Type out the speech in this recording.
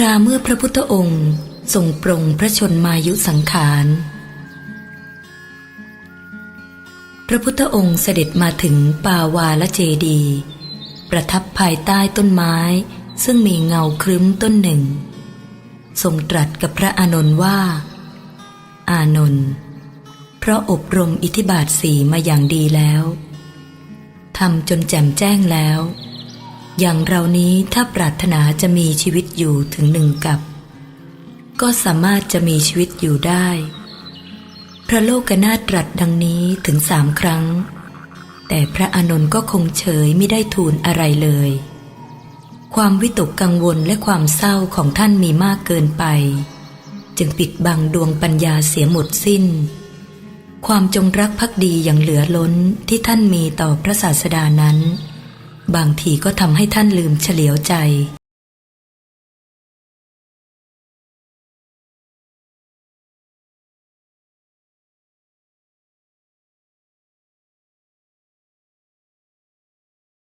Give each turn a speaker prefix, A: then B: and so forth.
A: ราเมื่อพระพุทธองค์ทรงปรงพระชนมายุสังขาร พระพุทธองค์เสด็จมาถึงป่าวาละเจดี ประทับภายใต้ต้นไม้ ซึ่งมีเงาครึ้มต้นหนึ่ง ทรงตรัสกับพระอานนท์ว่า อานนท์เพราะอบรมอิทธิบาทสีมาอย่างดีแล้วทำจนแจ่มแจ้งแล้ว อย่างเรานี้ถ้าปรารถนาจะมีชีวิตอยู่ถึงหนึ่งกับ ก็สามารถจะมีชีวิตอยู่ได้ พระโลกนาตรัสดังนี้ถึงสามครั้ง แต่พระอานนท์ก็คงเฉยไม่ได้ทูลอะไรเลย ความวิตกกังวลและความเศร้าของท่านมีมากเกินไป จึงปิดบังดวงปัญญาเสียหมดสิ้น ความจงรักภักดีอย่างเหลือล้นที่ท่านมีต่อพระศาสดานั้น บางทีก็ทำให้ท่านลืมเฉลียวใจ